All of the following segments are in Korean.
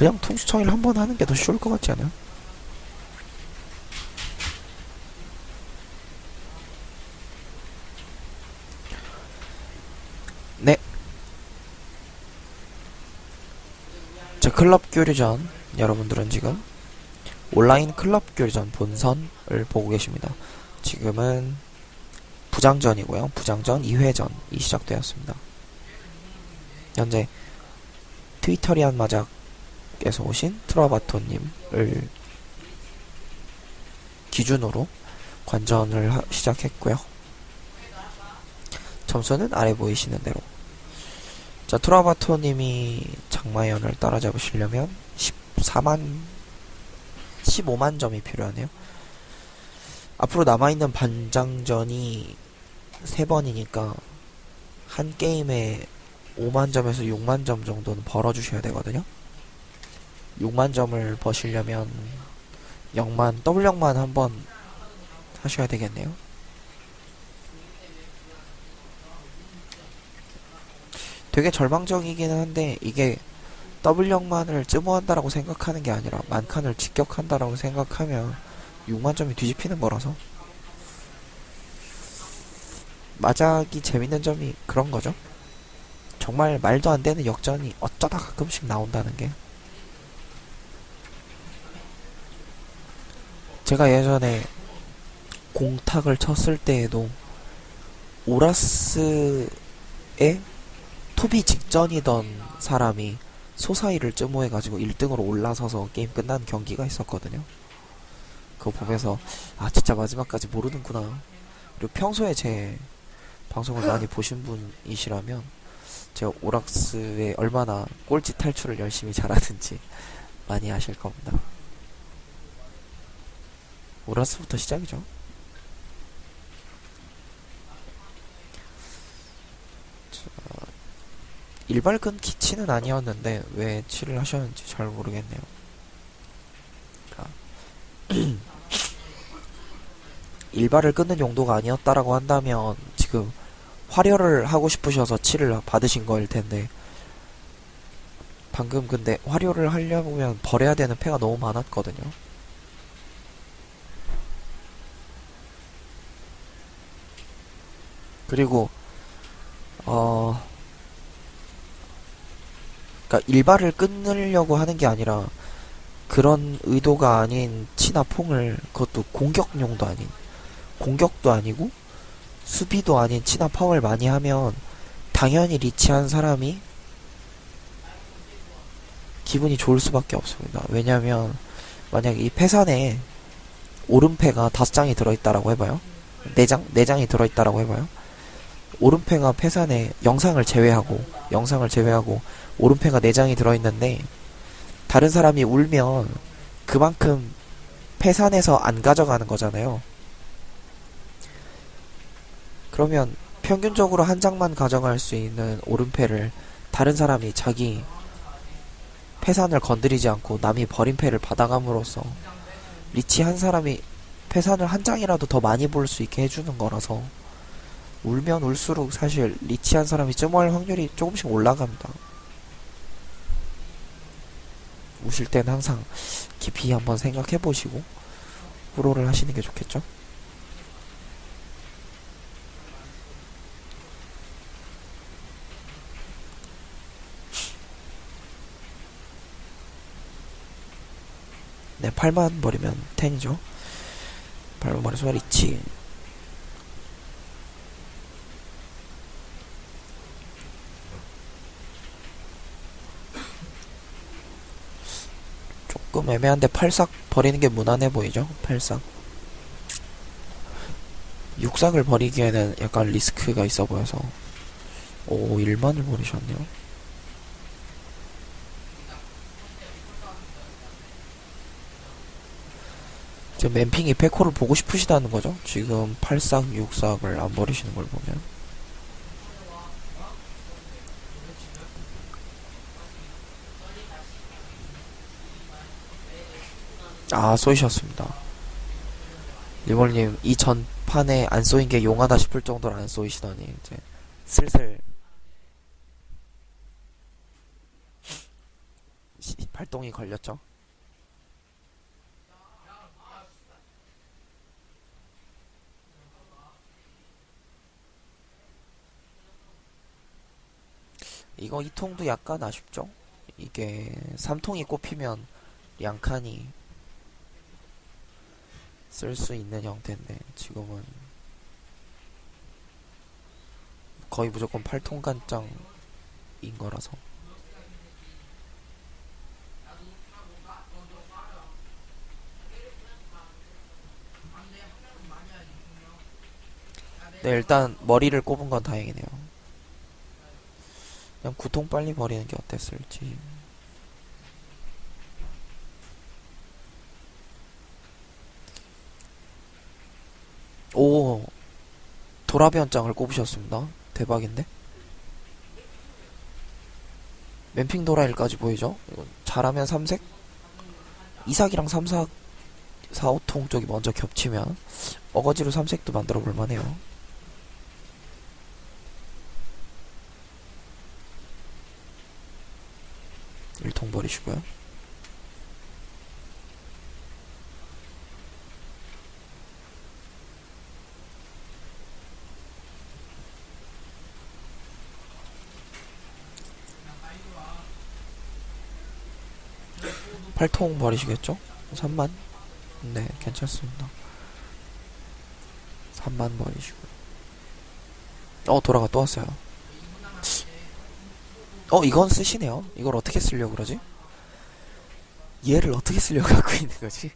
그냥 통수청일 한 번 하는 게 더 쉬울 것 같지 않아요? 네. 자, 클럽 교류전. 여러분들은 지금 온라인 클럽 교류전 본선을 보고 계십니다. 지금은 부장전이고요. 부장전 2회전이 시작되었습니다. 현재 트위터리안 마작 에서 오신 트라바토님을 기준으로 관전을 하- 시작했고요. 점수는 아래 보이시는 대로. 자, 트라바토님이 장마연을 따라잡으시려면 14만, 15만 점이 필요하네요. 앞으로 남아있는 반장전이 3번이니까 한 게임에 5만 점에서 6만 점 정도는 벌어주셔야 되거든요. 6만 점을 버시려면 0만, 더블 0만 한번 하셔야 되겠네요. 되게 절망적이기는 한데 이게 0만을 쯔모한다라고 생각하는 게 아니라 만칸을 직격한다라고 생각하면 6만 점이 뒤집히는 거라서 마작이 재밌는 점이 그런 거죠. 정말 말도 안 되는 역전이 어쩌다 가끔씩 나온다는 게. 제가 예전에 공탁을 쳤을 때에도 오라스에 투비 직전이던 사람이 소사이를 쯔모해가지고 1등으로 올라서서 게임 끝난 경기가 있었거든요. 그거 보면서 아 진짜 마지막까지 모르는구나. 그리고 평소에 제 방송을 많이 보신 분이시라면 제가 오락스에 얼마나 꼴찌 탈출을 열심히 잘하는지 많이 아실 겁니다. 오락스부터 시작이죠. 자, 일발끈 기치는 아니었는데 왜 치를 하셨는지 잘 모르겠네요. 자, 일발을 끊는 용도가 아니었다라고 한다면 지금 화려를 하고 싶으셔서 치를 받으신 거일 텐데 방금 근데 화려를 하려면 버려야 되는 패가 너무 많았거든요. 그리고 어 그러니까 일발을 끊으려고 하는 게 아니라 그런 의도가 아닌 치나 퐁을 그것도 공격용도 아닌 공격도 아니고 수비도 아닌 치나 파워를 많이 하면 당연히 리치한 사람이 기분이 좋을 수밖에 없습니다. 왜냐면 만약에 이 패산에 오른패가 다섯 장이 들어있다라고 해봐요. 네 장, 네 장이 들어있다라고 해봐요. 오른패가 패산에 영상을 제외하고 영상을 제외하고 오른패가 네 장이 들어있는데 다른 사람이 울면 그만큼 패산에서 안 가져가는 거잖아요. 그러면 평균적으로 한 장만 가져갈 수 있는 오른패를 다른 사람이 자기 패산을 건드리지 않고 남이 버린 패를 받아감으로써 리치 한 사람이 패산을 한 장이라도 더 많이 볼 수 있게 해주는 거라서 울면 울수록 사실 리치 한 사람이 쯤할 확률이 조금씩 올라갑니다. 우실 때는 항상 깊이 한번 생각해 보시고 후로를 하시는 게 좋겠죠? 네, 8만 버리면 10이죠. 8만 버려서 리치. 조금 애매한데 팔삭 버리는 게 무난해 보이죠? 팔삭. 육삭을 버리기에는 약간 리스크가 있어 보여서. 오, 1만을 버리셨네요. 지금 램핑이 페코를 보고 싶으시다는 거죠? 지금 8삭, 6삭을 안 버리시는 걸 보면. 아, 쏘이셨습니다. 리몰님, 이 전판에 안 쏘인 게 용하다 싶을 정도로 안 쏘이시더니, 이제, 슬슬, 발동이 걸렸죠. 이거 이 통도 약간 아쉽죠? 이게 3통이 꼽히면 양칸이 쓸 수 있는 형태인데 지금은 거의 무조건 8통 간장인 거라서. 네 일단 머리를 꼽은 건 다행이네요. 그냥 구통 빨리 버리는 게 어땠을지 오 도라변장을 꼽으셨습니다. 대박인데? 램핑 도라일까지 보이죠? 이거 잘하면 3색? 이삭이랑 3삭 4, 5통 쪽이 먼저 겹치면 어거지로 3색도 만들어 볼 만해요. 일통 버리시고요 팔통 버리시겠죠? 3만? 네, 괜찮습니다. 3만 버리시고요. 어, 돌아가 또 왔어요. 어, 이건 쓰시네요. 이걸 어떻게 쓰려고 그러지? 얘를 어떻게 쓰려고 갖고 있는 거지?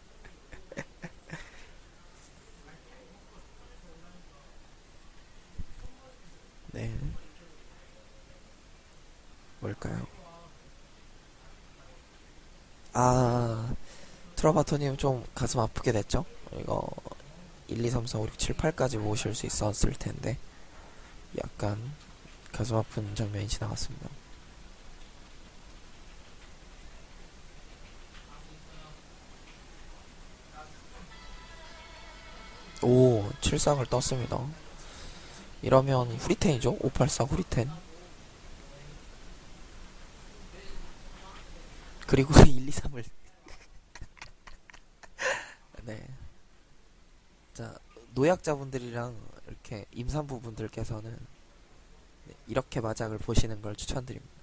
네. 뭘까요? 아, 트러바토님 좀 가슴 아프게 됐죠? 이거 1, 2, 3, 4, 5, 6, 7, 8까지 모실 수 있었을 텐데 약간 가슴 아픈 장면이 지나갔습니다. 오, 7쌍을 떴습니다. 이러면 후리텐이죠? 584 후리텐. 그리고 1, 2, 3을 네. 자, 노약자분들이랑 이렇게 임산부분들께서는 네, 이렇게 마작을 보시는 걸 추천드립니다.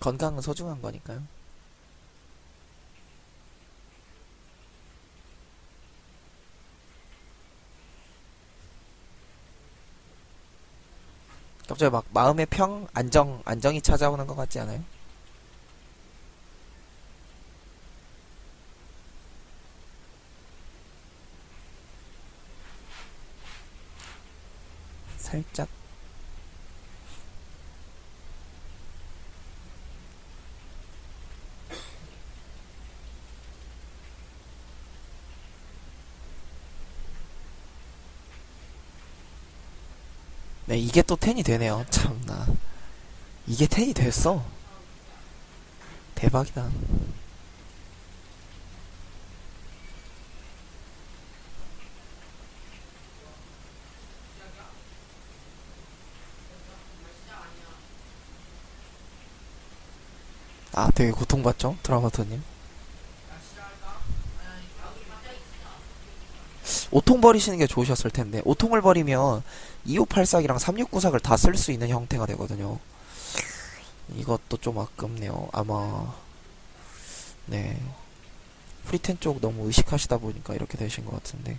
건강은 소중한 거니까요. 갑자기 막 마음의 평, 안정, 안정이 찾아오는 것 같지 않아요? 살짝 네, 이게 또 텐이 되네요. 참나. 이게 텐이 됐어. 대박이다. 아, 되게 고통받죠? 드라마터님. 오통 버리시는 게 좋으셨을 텐데, 오통을 버리면 2584이랑 369삭을 다쓸 수 있는 형태가 되거든요. 이것도 좀 아깝네요. 아마, 네. 프리텐 쪽 너무 의식하시다 보니까 이렇게 되신 것 같은데.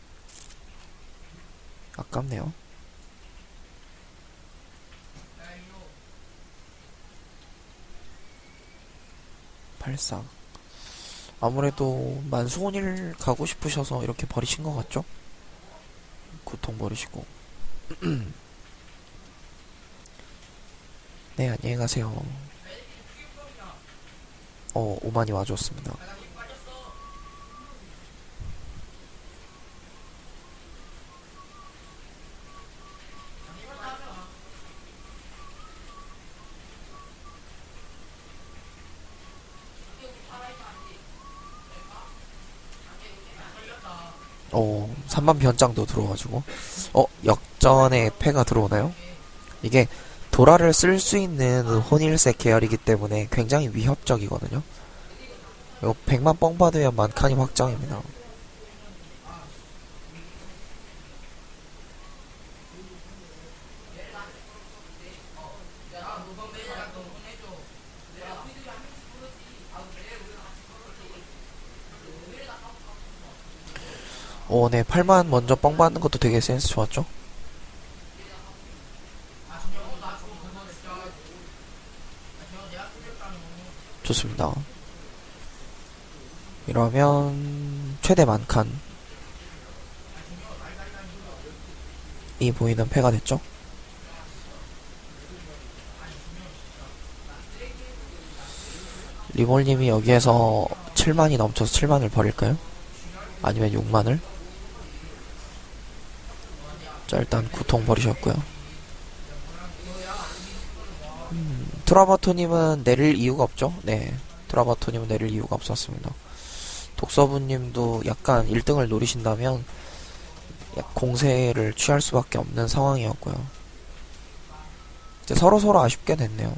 아깝네요. 팔상 아무래도 만수원일 가고 싶으셔서 이렇게 버리신 것 같죠? 고통 버리시고. 네, 안녕히 가세요. 어, 오만이 와줬습니다. 어, 3만 변장도 들어가지고. 어, 역전. 직전에 패가 들어오나요? 이게 도라를 쓸 수 있는 혼일색 계열이기 때문에 굉장히 위협적이거든요. 이거 100만 뻥 받으면 만칸이 확정입니다. 오, 네. 8만 먼저 뻥 받는 것도 되게 센스 좋았죠? 좋습니다. 이러면 최대 만칸 이 보이는 패가 됐죠? 리몰님이 여기에서 7만이 넘쳐서 7만을 버릴까요? 아니면 6만을? 자 일단 9통 버리셨고요. 음, 트라바토님은 내릴 이유가 없죠? 네 트라바토님은 내릴 이유가 없었습니다. 독서부님도 약간 1등을 노리신다면 약 공세를 취할 수밖에 없는 상황이었고요. 이제 서로서로 아쉽게 됐네요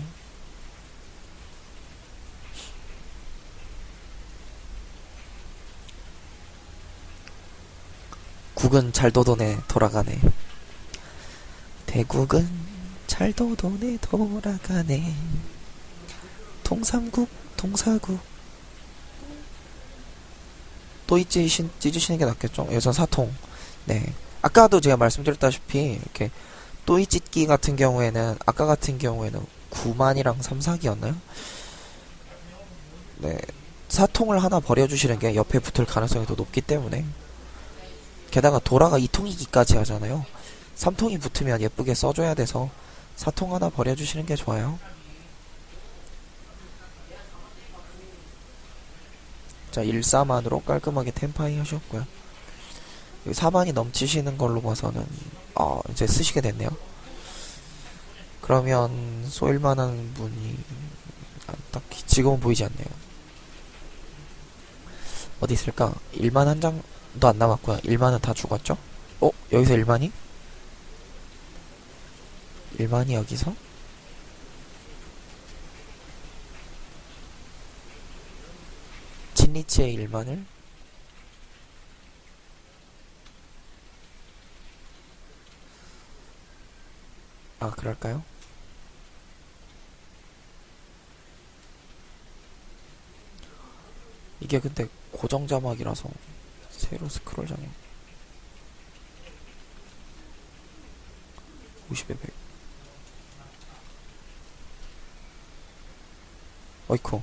국은 잘 도도네 돌아가네. 대국은 잘 도도네 돌아가네. 동삼국 동사국. 또 찢으신, 찢으시는 게 낫겠죠? 여기서 사통. 네. 아까도 제가 말씀드렸다시피 이렇게 또 이 찢기 같은 경우에는 아까 같은 경우에는 9만이랑 3, 4기였나요? 네. 사통을 하나 버려주시는 게 옆에 붙을 가능성이 더 높기 때문에 게다가 도라가 2통이기까지 하잖아요. 3통이 붙으면 예쁘게 써줘야 돼서 4통 하나 버려주시는 게 좋아요. 자, 1, 4만으로 깔끔하게 템파이 하셨고요. 4만이 넘치시는 걸로 봐서는 어, 이제 쓰시게 됐네요. 그러면 쏘일만한 분이 안 딱히 지금은 보이지 않네요. 어디 있을까? 1만 한 장, 도 안 남았고요. 1만은 다 죽었죠? 어? 여기서 1만이? 1만이 여기서? 친리치의 1만을? 아, 그럴까요? 이게 근데 고정 자막이라서 새로 스크롤 장애. 50에 100 어이쿠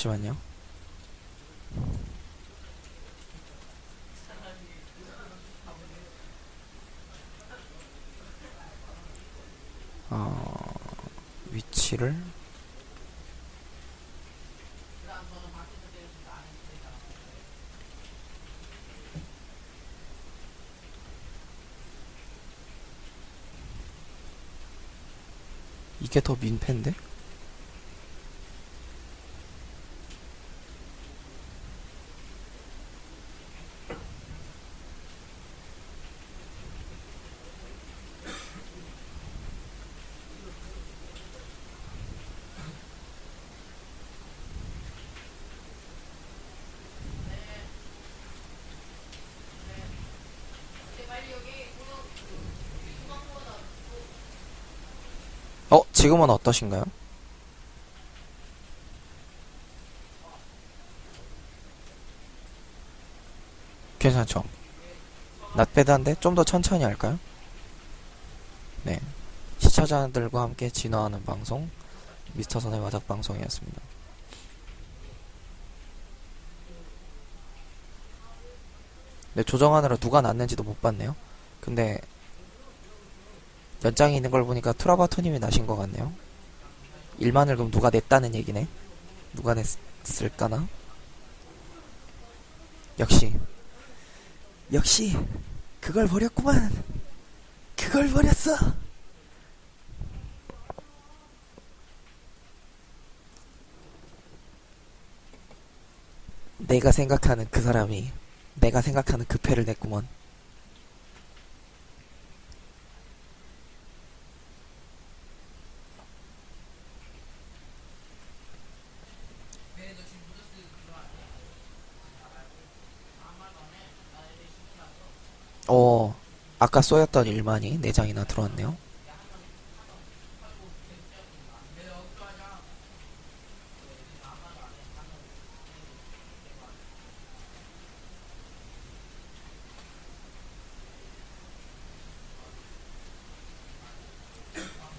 잠시만요. 어, 위치를 이게 더 민폐인데? 어, 지금은 어떠신가요? 괜찮죠? 낫배드한데 좀 더 천천히 할까요? 네. 시청자들과 함께 진화하는 방송, 미스터 선의 마작 방송이었습니다. 네, 조정하느라 누가 났는지도 못 봤네요. 근데 연장이 있는 걸 보니까 트라바토님이 나신 것 같네요. 1만을 그럼 누가 냈다는 얘기네. 누가 냈을까나? 역시 역시 그걸 버렸구만 그걸 버렸어 내가 생각하는 그 사람이 내가 생각하는 그 패를 냈구먼 어 아까 쏘였던 일만이 4장이나 들어왔네요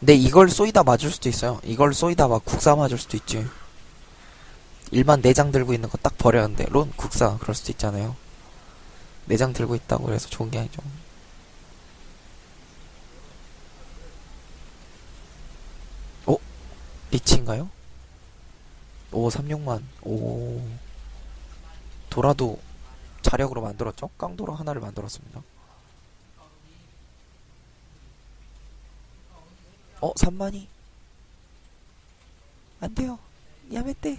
근데 이걸 쏘이다 맞을 수도 있어요. 이걸 쏘이다 막 국사 맞을 수도 있지. 일만 내장 들고 있는 거 딱 버렸는데 론 국사 그럴 수도 있잖아요. 내장 들고 있다고 그래서 좋은 게 아니죠. 어? 리치인가요? 오 36만 오 도라도 자력으로 만들었죠? 깡도라 하나를 만들었습니다. 어, 3만이? 안 돼요. 야매떼.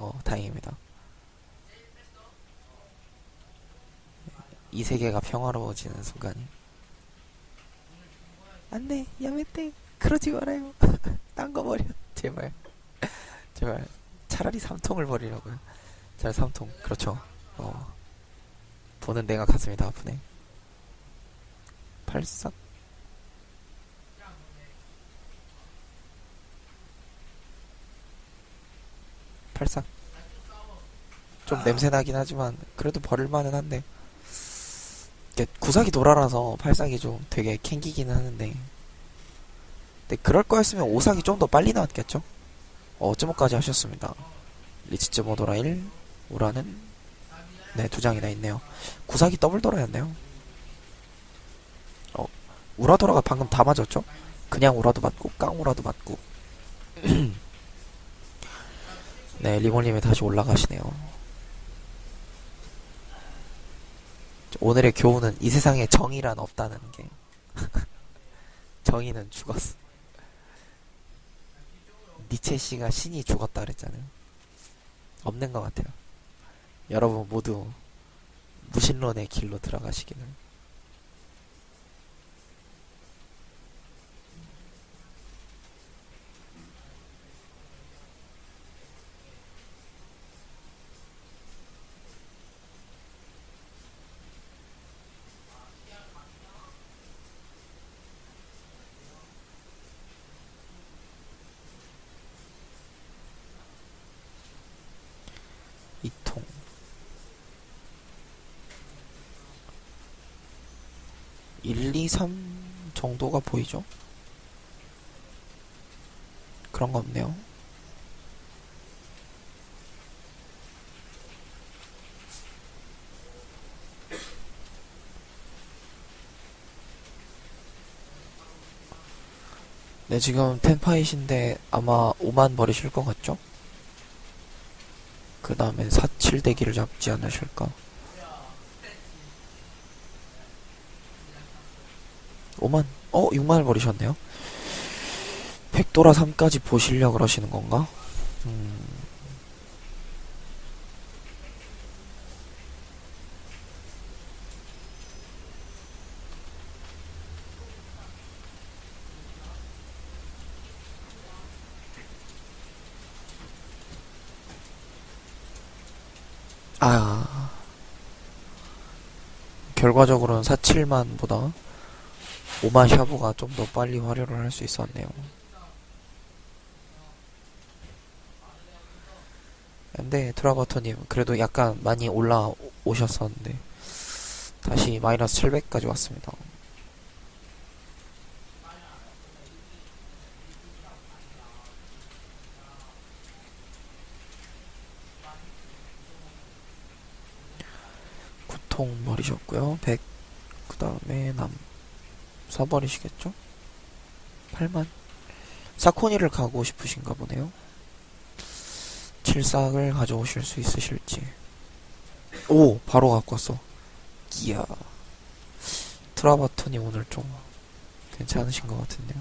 어, 다행입니다. 이 세계가 평화로워지는 순간이. 안 돼, 야매떼. 그러지 말아요. 딴 거 버려. 제발. 제발. 차라리 삼통을 버리라고요. 잘 삼통. 그렇죠. 어. 보는 내가 가슴이 다 아프네. 팔싹. 팔싹 좀 냄새 나긴 하지만 그래도 버릴만은 한데. 구삭이 돌아라서 팔싹이 좀 되게 캥기기는 하는데. 근데 그럴 거였으면 오삭이 좀 더 빨리 나왔겠죠? 어 쯔모까지 하셨습니다. 리치츠 모 도라 1 우라는? 네두 장이나 있네요. 구삭이 더블 돌아였네요. 어 우라도라가 방금 다 맞았죠? 그냥 우라도 맞고 깡 우라도 맞고 네, 리몰님이 다시 올라가시네요. 오늘의 교훈은 이 세상에 정의란 없다는 게. 정의는 죽었어. 니체 씨가 신이 죽었다 그랬잖아요. 없는 것 같아요. 여러분 모두 무신론의 길로 들어가시기를. 1, 2, 3 정도가 보이죠? 그런 거 없네요. 네, 지금 텐파이신데 아마 5만 버리실 것 같죠? 그 다음엔 4, 7대기를 잡지 않으실까? 5만, 어, 6만을 버리셨네요? 백도라 3까지 보시려 그러시는 건가? 음, 아, 결과적으로는 47만보다 5만 샤브가 좀 더 빨리 활용을 할 수 있었네요. 근데 드라버터님 그래도 약간 많이 올라오셨었는데 다시 마이너스 700까지 왔습니다. 구통 버리셨고요. 100, 그 다음에 남, 4 버리시겠죠? 8만. 사코니를 가고 싶으신가 보네요. 칠삭을 가져오실 수 있으실지. 오 바로 갖고 왔어 이야 트라바톤이 오늘 좀 괜찮으신 것 같은데요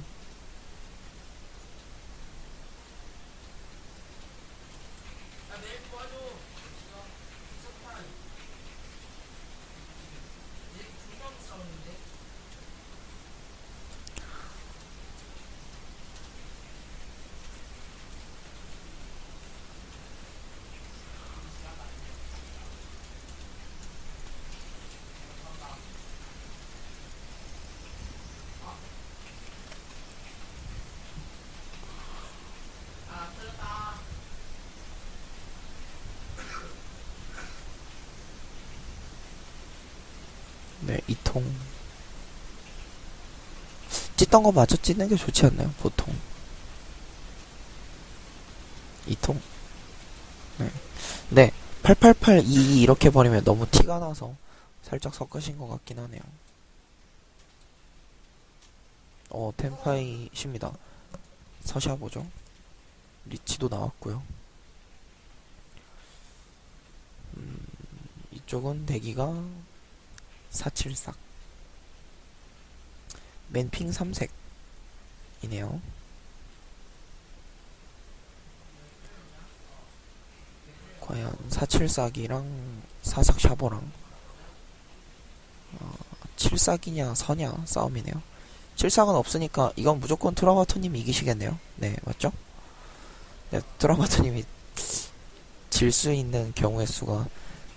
네 이통 찢던 거 마저 찢는 게 좋지 않나요 보통? 이통? 네. 네. 88822 이렇게 버리면 너무 티가 나서 살짝 섞으신 것 같긴 하네요. 어 템파이십니다. 서샤보죠. 리치도 나왔고요. 음, 이쪽은 대기가 474 맨핑 3색이네요. 과연 474기랑 사삭 샤보랑 어, 7삭이냐 서냐 싸움이네요. 7삭은 없으니까 이건 무조건 트라바토님이 이기시겠네요. 네 맞죠? 네 트라바토님이 질 수 있는 경우의 수가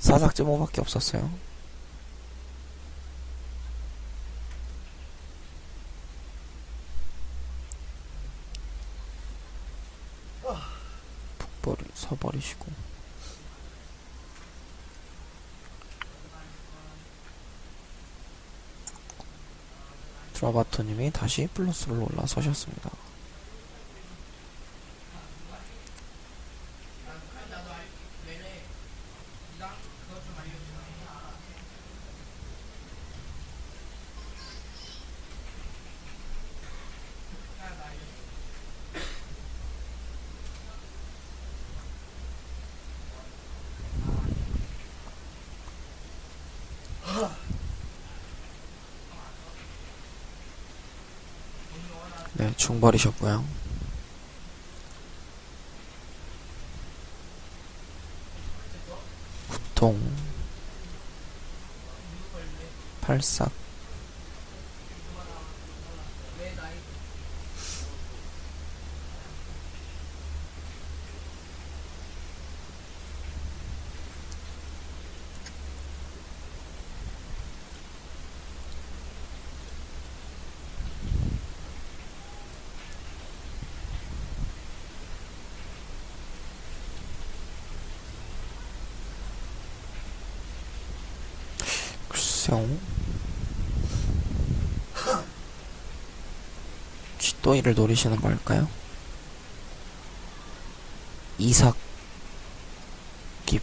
사삭 쯤5밖에 없었어요 북버리 서버리시고 드라바토님이 다시 플러스로 올라서셨습니다. 네, 중벌이셨고요. 구통 팔삭 글쎄요. 쥐또이를 노리시는 걸까요? 이삭이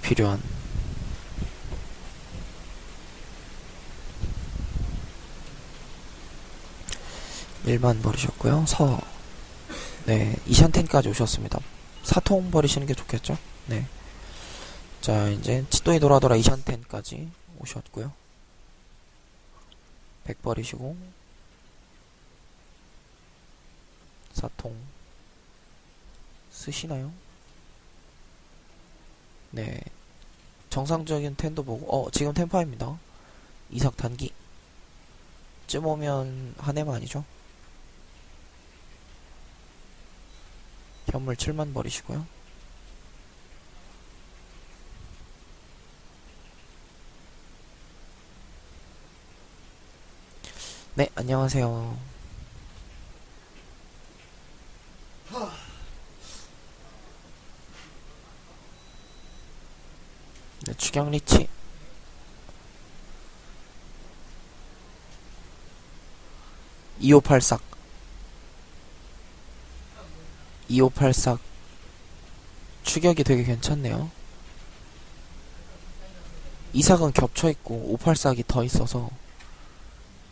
필요한 일반 버리셨고요. 서. 네, 이샨텐까지 오셨습니다. 사통 버리시는 게 좋겠죠? 네. 자, 이제 치또이 돌아돌아 이샨텐까지 오셨고요. 100 버리시고 사통 쓰시나요? 네 정상적인 텐도 보고 어 지금 템파입니다 이삭 단기 쯤 오면 한 해만 아니죠? 현물 7만 버리시고요 네, 안녕하세요. 네, 추경 리치. 이오팔삭. 이오팔삭. 추격이 되게 괜찮네요. 이삭은 겹쳐있고 오팔삭이 더 있어서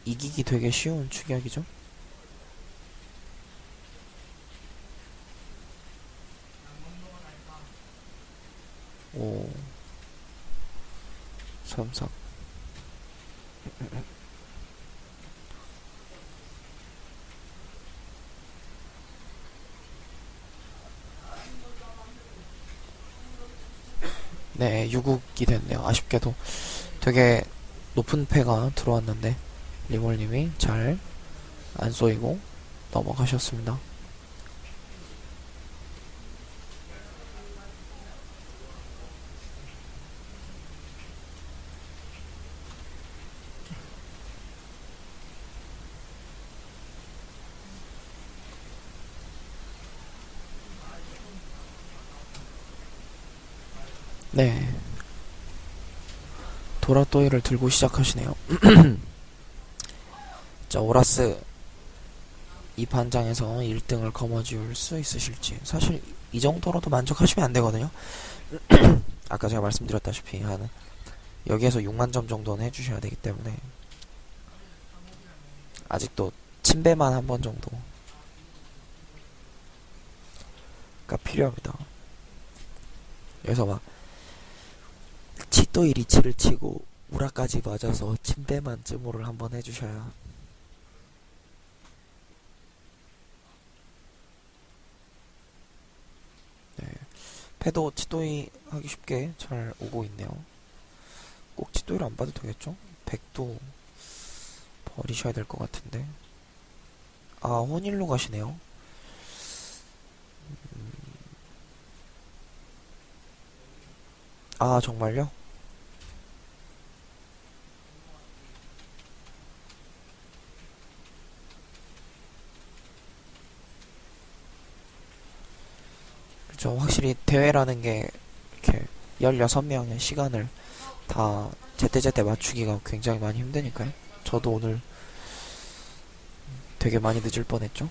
이기기 되게 쉬운 추격이죠. 오. 삼삼. 네, 유국이 됐네요. 아쉽게도 되게 높은 패가 들어왔는데 리몰님이 잘 안 쏘이고 넘어가셨습니다. 네. 도라또이를 들고 시작하시네요. 자, 오라스 이 반장에서 1등을 거머쥐울 수 있으실지. 사실 이 정도로도 만족하시면 안 되거든요. 아까 제가 말씀드렸다시피 한 여기에서 6만 점 정도는 해주셔야 되기 때문에 아직도 침배만 한 번 정도가 필요합니다. 그래서 막 치또이 리치를 치고 우라까지 맞아서 침배만 쯤으로 한번 해주셔야 패도 치또이 하기 쉽게 잘 오고 있네요. 꼭 치또이를 안 봐도 되겠죠? 100도 버리셔야 될 것 같은데. 아, 혼일로 가시네요. 음. 아, 정말요? 그렇죠. 확실히 대회라는 게 이렇게 16명의 시간을 다 제때제때 맞추기가 굉장히 많이 힘드니까요. 저도 오늘 되게 많이 늦을 뻔했죠.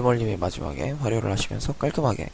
네, 리멀님이 마지막에 활용을 하시면서 깔끔하게